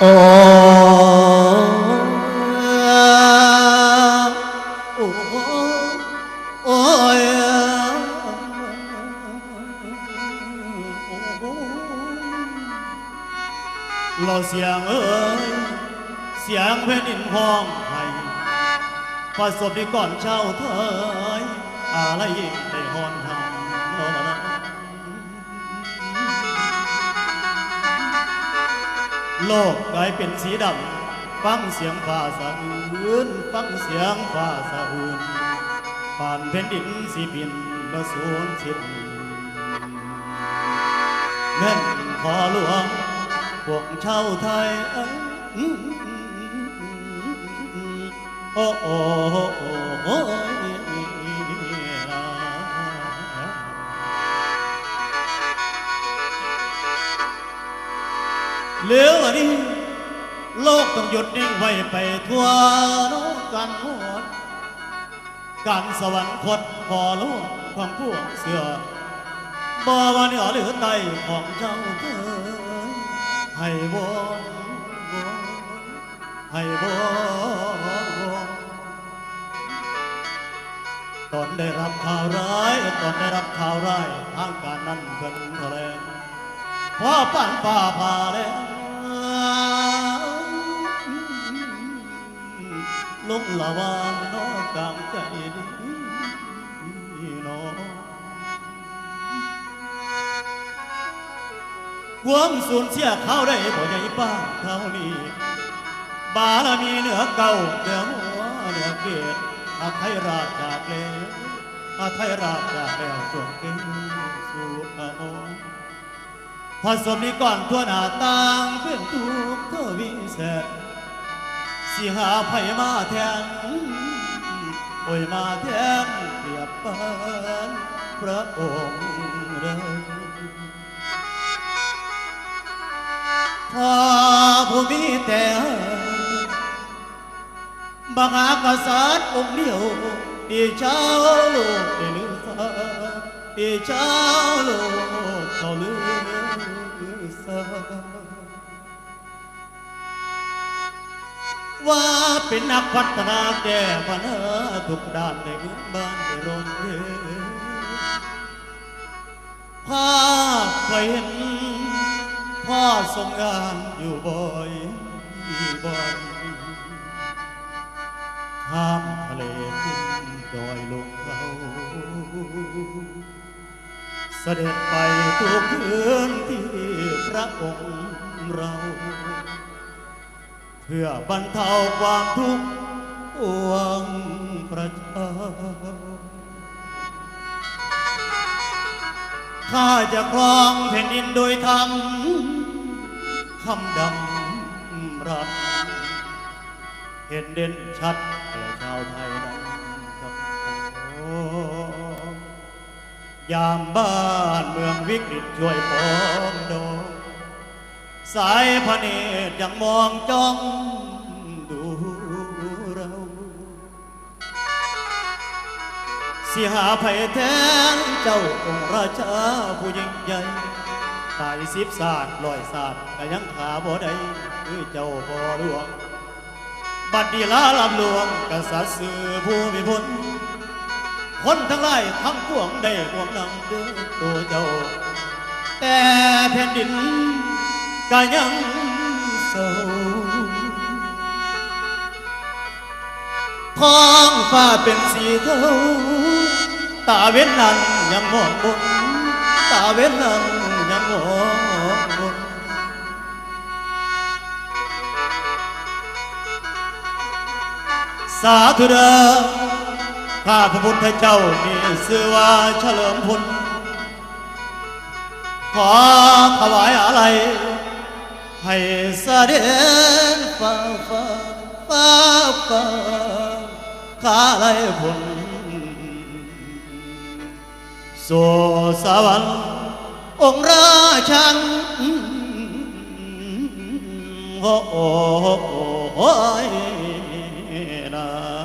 โอ้โอ้โอ้ยเราเสียงเอ้ยเสียงเพลงดินห้องไห้ประสบที่ก่อนเช่าเถยอะไรได้หอน โลกกลายเป็นสีดำฟังเสียงฟ้าสะอื้นฟังเสียงฟ้าสะอื้นผ่านแผ่นดินสีบินประสูญสิ้นเงินขอหลวงพวกชาวไทยเอ้ยโอ้โอ้โอ้ เหลือวันนี้ โลกต้องหยุดนิ่งไว้ไปทั่วโลกกันหมดการสวรรคตพอโลกของพวกเสือบ่ว่าเหนือหรือใต้ของเจ้าเธอให้วอนวอนให้วอนตอนได้รับข่าวร้ายตอนได้รับข่าวร้ายทางการนั้นเพิ่นแถลงพอปั่นป่าพาแล้ว ลงละวานนอกกลางใจดีนอความสูญเสียเขาได้บ่ใหญ่ป้าเท่านี้บารมีเหนือเก่าเหนือหัวเหนือเกศอาไทยราชจากแล้วอาไทยราชจากแล้วจงเก่งสู่พระองค์พอสมนี้ก่อนทั่วหน้าต่างเพื่อนทุกเธอวิเศษ สิหาไผมาแทนโอ้ยมาแทนเปรียบปานพระองค์เลยพอผู้มีแต่บังอากษัตริย์องค์เดียวดีเจ้าโลกได้ลือซาดีเจ้าโลกเขาลือซา ว่าเป็นนักพัฒนาแก้ปัญหาทุกด้านในเมืองบ้านในโรงเรียนภาพเคยเห็นพ่อทรงงานอยู่บ่อยบ่อยข้ามทะเลขึ้นดอยลงเขาเสด็จไปทุกพื้นที่พระองค์เรา พื่อบรรเทาความทุกข์ปวงประชาข้าจะครองแผ่นดินโดยธรรมคำดำรัสเห็นเด่นชัดแก่ชาวไทยนั้นกับโอยามบ้านเมืองวิกฤตช่วยปองดอง สายพระเนตรยังมองจ้องดูเรา สิหาไผ่แทนเจ้าองค์ราชาผู้ยิ่งใหญ่ตายสิบศาสตร์ลอยศาสตร์ก็ยังขาบ่ได้คือเจ้าพ่อหลวง บัดดีลาลำหลวงกษัตริย์สื่อผู้มีพ้นคนทั้งหลายทั้งปวงได้หวงนำเด้อตัวเจ้า แต่แผ่นดิน ก็ยังเศร้าท้องฟ้าเป็นสีเทาตาเว้นนั้นยังมองบนตาเว้นนั้นยังมองบนสาธุเดอข้าพระพุทธเจ้ามีชื่อว่าเฉลิมพลขอถวายอะไร ให้เสด็จฟ้าฟ้าฟ้าฟ้าข้าไล่ผลสู่สวรรค์องค์ราชันโอ้โอ้โอ้ยนะ